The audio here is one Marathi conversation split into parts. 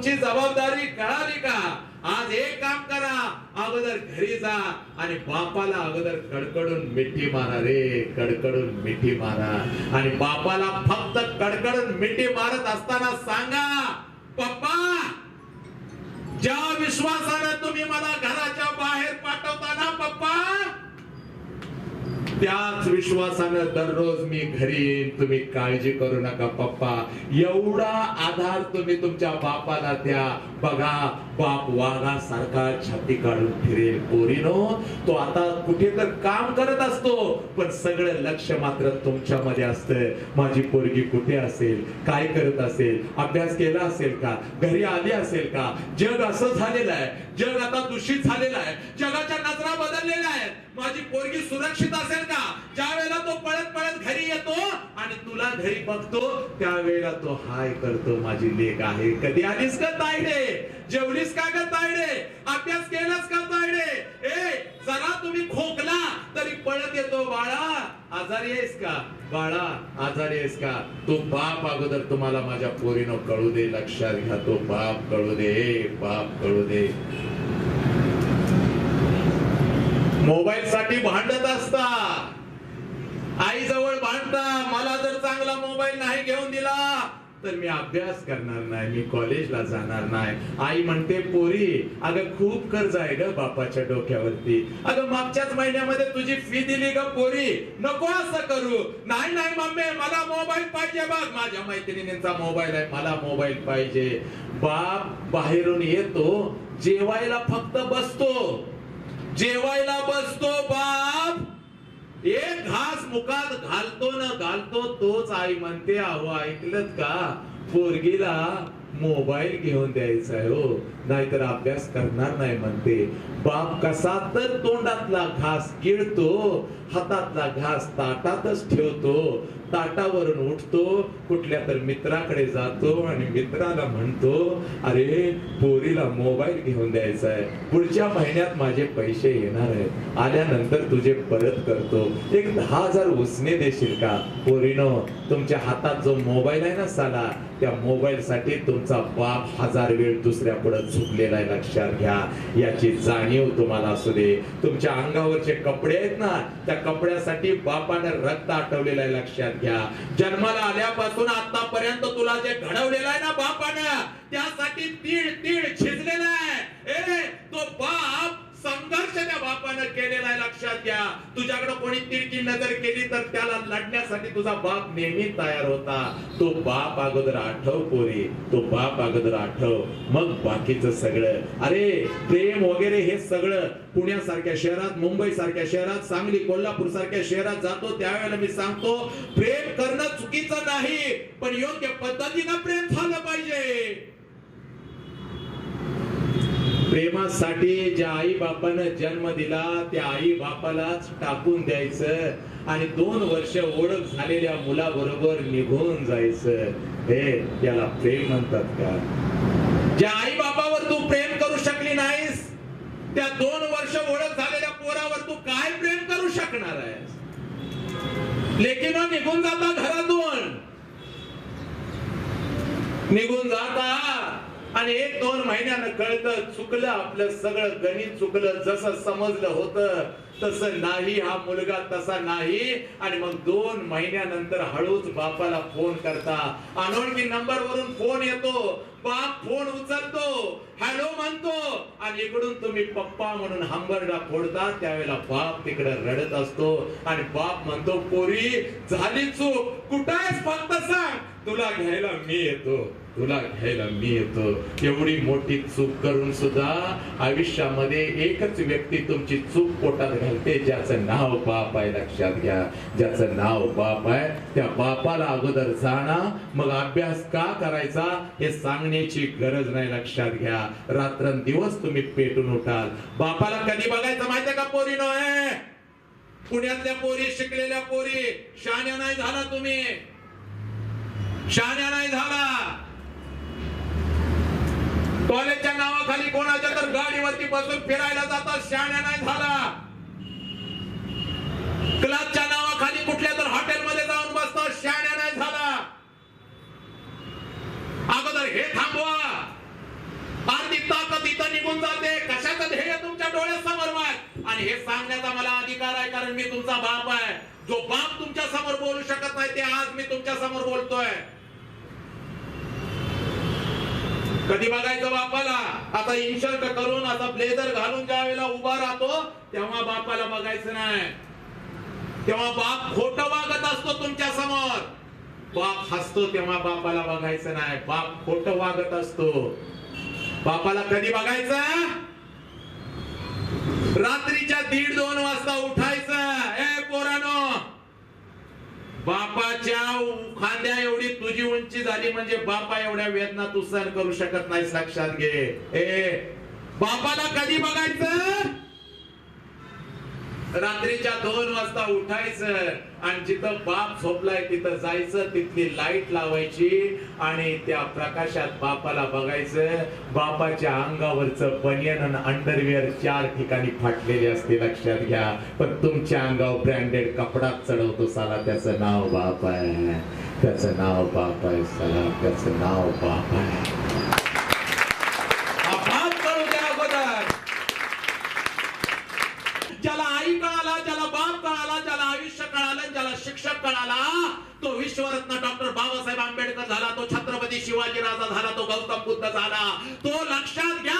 तुमची जबाबदारी कळाली का? आज एक काम करा अगोदर घरी जा आणि बापाला अगोदर कडकडून मिठी मारा रे कडकडून मिठी मारा. आणि बापाला फक्त कडकडून मिठी मारत असताना सांगा पप्पा ज्या विश्वासानं तुम्ही मला घराच्या बाहेर पाठवताना पप्पा त्याच विश्वासानं दररोज मी घरी येईन. तुम्ही काळजी करू नका पप्पा. एवढा आधार तुम्ही तुमच्या बापाला द्या. बघा बाप वाघासारखा छाती काढून फिरेल. पोरीनो तो आता कुठे तर काम करत असतो पण सगळं लक्ष मात्र तुमच्यामध्ये असतं माझी पोरगी कुठे असेल? काय करत असेल? अभ्यास केला असेल का? घरी आली असेल का? जग असं झालेलं आहे. जग आता दूषित झालेलं आहे. जगाच्या नजरा बदललेल्या आहेत. माझी पोरगी सुरक्षित असेल ना ज्या वेळेला तो पळत पळत घरी येतो आणि तुला घरी बघतो त्यावेळेला तो हाय करतो माझी लेख आहे. कधी आलीस का तायडे? जेवलीस का ग तायडे? अभ्यास केलास का तायडे? ए जरा तुम्ही खोकला तरी पळत येतो बाळा. आजारी आहेस का? बाळा आजारी आहेस का? तो बाप अगोदर तुम्हाला माझ्या पोरीनं कळू दे लक्षात घ्या तो बाप कळू दे बाप कळू दे. मोबाईल साठी भांडत असता आई जवळ भांडता मला जर चांगला मोबाईल नाही घेऊन दिला तर मी अभ्यास करणार नाही मी कॉलेजला जाणार नाही. आई म्हणते पोरी अगं खूप कर्ज आहे ग बापाच्या डोक्यावरती. अगं मागच्याच महिन्यामध्ये तुझी फी दिली ग पोरी. नको असं करू. नाही नाही मम्मी मला मोबाईल पाहिजे बघ. माझ्या मैत्रिणींचा मोबाईल आहे मला मोबाईल पाहिजे. बाप बाहेरून येतो जेवायला फक्त बसतो. जेवायला बसतो बाप. एक घास मुखात घालतो न घालतो तोच आई म्हणते अहो ऐकलत का? पोरगीला मोबाईल घेऊन द्यायचा आहे हो. नाहीतर अभ्यास करणार नाही म्हणते. बाप कसा तर तोंडातला घास गिळतो हातातला घास ताटातच ठेवतो. ताटावरून उठतो कुठल्या तर मित्राकडे जातो आणि मित्राला म्हणतो अरे पोरीला मोबाईल घेऊन द्यायचा आहे पुढच्या महिन्यात माझे पैसे येणार आहेत. आल्यानंतर तुझे परत करतो. एक दहा हजार उसने देशील का? पोरीनो तुमच्या हातात जो मोबाईल आहे ना साला त्या मोबाईल साठी तुमचा बाप हजार वेळ दुसऱ्या पुढे झुकलेला आहे लक्षात घ्या. याची जाणीव तुम्हाला असू दे. तुमच्या अंगावरचे कपडे आहेत ना त्या कपड्यासाठी बापानं रक्त आठवलेलं आहे लक्षात घ्या जन्माला आल्यापासून आतापर्यंत तुला जे घडवलेलं आहे ना बापानं त्यासाठी तीळ तीळ छिजलेला आहे. ए तो बाप संघर्ष त्या बापानं केलेला आहे लक्षात घ्या. तुझ्याकडे कोणी तिरकी नजर केली तर त्याला लढण्यासाठी तुझा बाप नेहमी तयार होता. तो बाप अगोदर आठव पोरी. तो बाप अगोदर आठव. मग बाकीचं सगळं. अरे प्रेम वगैरे हे सगळं पुण्यासारख्या शहरात मुंबई सारख्या शहरात सांगली कोल्हापूर सारख्या शहरात जातो. त्यावेळेला मी सांगतो प्रेम करणं चुकीचं नाही पण योग्य पद्धतीनं प्रेम झालं पाहिजे. प्रेमासाठी ज्या आई बापानं जन्म दिला त्या आई बापालाच टाकून द्यायचं आणि दोन वर्ष ओळख झालेल्या मुलाबरोबर निघून जायचं. हे त्याला प्रेम म्हणतात का? ज्या आई बापावर तू प्रेम करू शकली नाहीस त्या दोन वर्ष ओळख झालेल्या पोरावर तू काय प्रेम करू शकणार आहेस? लेकिन निघून जाता घरातून. निघून जाता. आणि एक दोन महिन्यानं कळतं चुकलं आपलं सगळं गणित चुकलं जसं समजलं होतं तसं नाही हा मुलगा तसा नाही. आणि मग दोन महिन्यानंतर हळूच बापाला फोन करता. अनोळखी नंबर वरून फोन येतो. बाप फोन उचलतो. हॅलो म्हणतो. आणि इकडून तुम्ही पप्पा म्हणून हंबरडा फोडता. त्यावेळेला बाप तिकडे रडत असतो. आणि बाप म्हणतो पोरी झाली चूक. कुठं आहेस? फक्त सांग. तुला घ्यायला मी येतो. तुला घ्यायला मी येतो. एवढी मोठी चूक करून सुद्धा आयुष्यामध्ये एकच व्यक्ती तुमची चूक पोटात घालते ज्याचं नाव बाप आहे लक्षात घ्या. ज्याचं नाव बाप आहे त्या बापाला अगोदर जाणा. मग अभ्यास का करायचा हे सांगण्याची गरज नाही लक्षात घ्या. रात्रंदिवस तुम्ही पेटून उठाल. बापाला कधी बघायचं माहितीये का पोरी आहे पुण्यातल्या पोरी शिकलेल्या पोरी. शहाण्या नाही झाला तुम्ही. शहाण्या नाही झाला. वरती बसून फिरायला जाता शाण्या नाही झाला. क्लबच्या नावाखाली कुठल्या तर हॉटेलमध्ये जाऊन बसतात शाण्या नाही झाला. अगोदर हे थांबवा. अर्धी ताकद इथं निघून जाते. कशाच ध्येय तुमच्या डोळ्यासमोर मग आणि हे सांगण्याचा मला अधिकार आहे कारण मी तुमचा बाप आहे. जो बाप तुमच्यासमोर बोलू शकत नाही ते आज मी तुमच्यासमोर बोलतोय. कधी बघायचं बापाला? आता इन्शर्ट करून आता ब्लेझर घालून ज्या वेळेला उभा राहतो तेव्हा बापाला बघायचं नाही. तेव्हा बाप खोट वागत असतो तुमच्यासमोर. बाप हसतो तेव्हा बापाला बघायचं नाही. बाप खोट वागत असतो. बापाला कधी बघायचं? रात्रीच्या दीड दोन वाजता उठायचं ए पोरानो बापाच्या खांद्या एवढी तुझी उंची झाली म्हणजे बापा एवढ्या वेदना तू सहन करू शकत नाही लक्षात घे. ए बापाला कधी बघायचं? रात्रीच्या दोन वाजता उठायचं आणि जिथं बाप झोपलाय तिथं जायचं तिथली लाइट लावायची आणि त्या प्रकाशात बापाला बघायचं. बापाच्या अंगावरचं बनियन आणि अंडरवेअर चार ठिकाणी फाटलेले असते लक्षात घ्या. पण तुमच्या अंगावर ब्रँडेड कपडा चढवतो साला त्याचं नाव बाप आहे. त्याचं नाव बाप आहे साला त्याचं नाव बाप आहे हा बाप कळू द्या अगोदर ज्याला आई कळाला ज्याला बाप कळाला ज्याला आयुष्य कळालं ज्याला शिक्षक कळाला तो विश्वरत्न डॉक्टर बाबासाहेब आंबेडकर झाला तो छत्रपती शिवाजी राजा झाला तो गौतम बुद्ध झाला. तो लक्षात घ्या.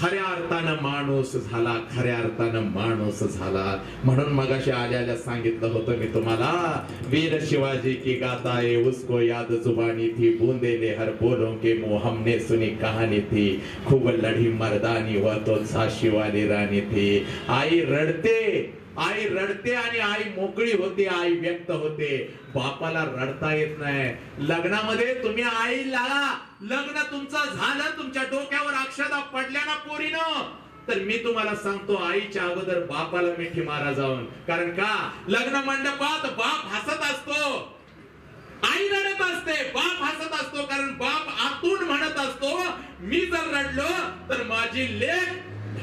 खऱ्या अर्थानं माणूस झाला खऱ्या अर्थानं माणूस झाला. म्हणून मगाशी आल्याला सांगितलं होतं मी तुम्हाला वीर शिवाजी की गाता है उसको याद जुबानी थी बूंदे ने हर बोलों के मुंह हमने सुनी कहानी थी. खूब लढी मर्दानी व तो झाशी वाली राणी थी. आई रडते आई रडते आणि आई मोकळी होते आई व्यक्त होते. बापाला रडता येत नाही. लग्नामध्ये तुम्ही आईला लग्न तुमचं झालं तुमच्या डोक्यावर अक्षदा पडल्या ना पोरीनं. तर मी तुम्हाला सांगतो आईच्या अगोदर बापाला मिठी मारा जाऊन. कारण का? लग्न मंडपात बाप हसत असतो. आई रडत असते बाप हसत असतो. कारण बाप आतून म्हणत असतो मी जर रडलो तर माझी लेख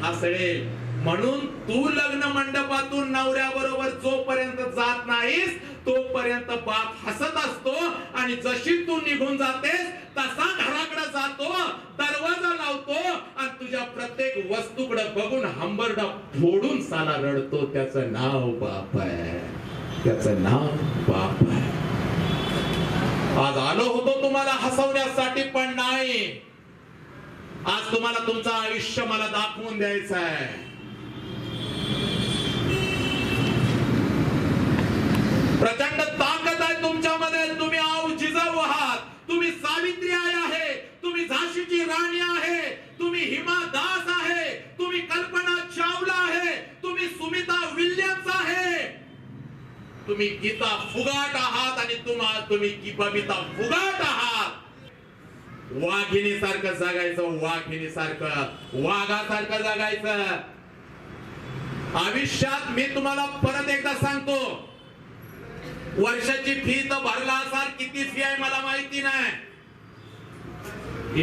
ढासळेल. म्हणून तू लग्न मंडपातून नवऱ्या बरोबर जोपर्यंत जात नाहीस तोपर्यंत बाप हसत असतो आणि जशी तू निघून जातेस तसा घराकडे जातो दरवाजा लावतो आणि तुझ्या प्रत्येक वस्तूकडे बघून हंबरडा फोडून साला रडतो त्याचं नाव बाप आहे. त्याचं नाव बाप आहे. आज आलो होतो तुम्हाला हसवण्यासाठी पण नाही. आज तुम्हाला तुमचं आयुष्य मला दाखवून द्यायचं आहे. प्रचंड ताकद आहे तुमच्यामध्ये. तुम्ही आऊ जिजाऊ आहात. तुम्ही सावित्री आई आहे. तुम्ही झाशीची राणी आहे. तुम्ही हिमा दास आहे. तुम्ही कल्पना चावला आहे. तुम्ही सुमिता विल्यम्स आहे. तुम्ही गीता फुगाट आहात आणि तुम्हा तुम्ही बबिता फुगाट आहात. वाघिणी सारखं जगायचं वाघिणी सारखं वाघासारखं जगायचं. आयुष्यात मी तुम्हाला परत एकदा सांगतो. वर्षाची फी तर भरला असाल किती फी आहे मला माहिती नाही.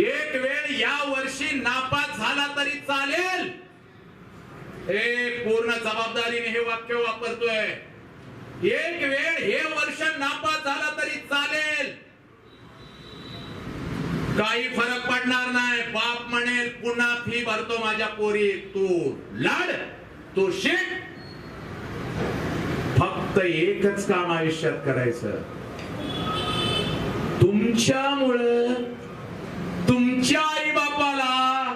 एक वेळ या वर्षी नापास झाला तरी चालेल. हे पूर्ण जबाबदारीने हे वाक्य वापरतोय. एक वेळ हे वर्ष नापास झाला तरी चालेल. काही फरक पडणार नाही. बाप म्हणेल पुन्हा फी भरतो माझ्या पोरी तू लाड तू शिक. फक्त एकच काम आयुष्यात करायचं. तुमच्यामुळं तुमच्या आई बापाला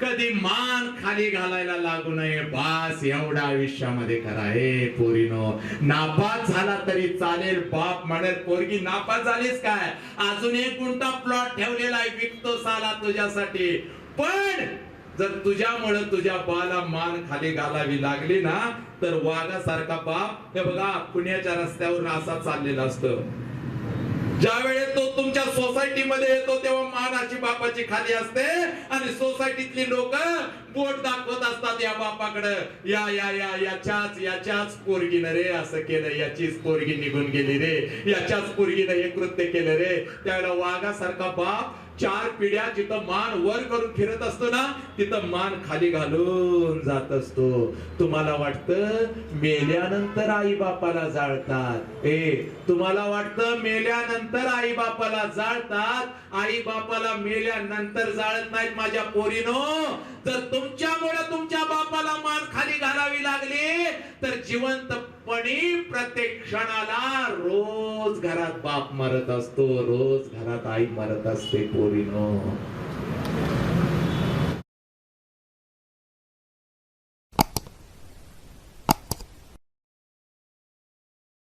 कधी मान खाली घालायला लागू नये. बास एवढा आयुष्यामध्ये करा. हे पोरीनो नापास झाला तरी चालेल. बाप म्हणत पोरगी नापास झालीस काय? अजून एक गुंटा प्लॉट ठेवलेला आहे. विकतो साला तुझ्यासाठी. पण जर तुझ्यामुळे तुझ्या बाला मान खाली घालावी लागली ना तर वाघासारखा बाप हे बघा पुण्याच्या रस्त्यावर असा चाललेला असतो. ज्या वेळेस तो तुमच्या सोसायटीमध्ये येतो तेव्हा मान अशी बापाची खाली असते आणि सोसायटीतली लोक पोट दाखवत असतात या बापाकडं. या या या याच्याच याच्याच पोरगीनं रे असं केलं. याचीच पोरगी निघून गेली रे. याच्याच पोरगीनं हे कृत्य केलं रे. त्यावेळेला वाघासारखा बाप चार पिढ्या जिथं मान वर करून फिरत असतो ना तिथं मान खाली घालून जात असतो. तुम्हाला वाटतं मेल्यानंतर आई बापाला जाळतात? ए तुम्हाला वाटतं मेल्यानंतर आई बापाला जाळतात? आई बापाला मेल्यानंतर जाळत नाहीत माझ्या पोरीनो? तर तुमच्यामुळे तुमच्या बापाला मान खाली घालावी लागली. तर जिवंतपणी प्रत्येक क्षणाला रोज घरात बाप मरत असतो. रोज घरात आई मरत असते पोरीनो.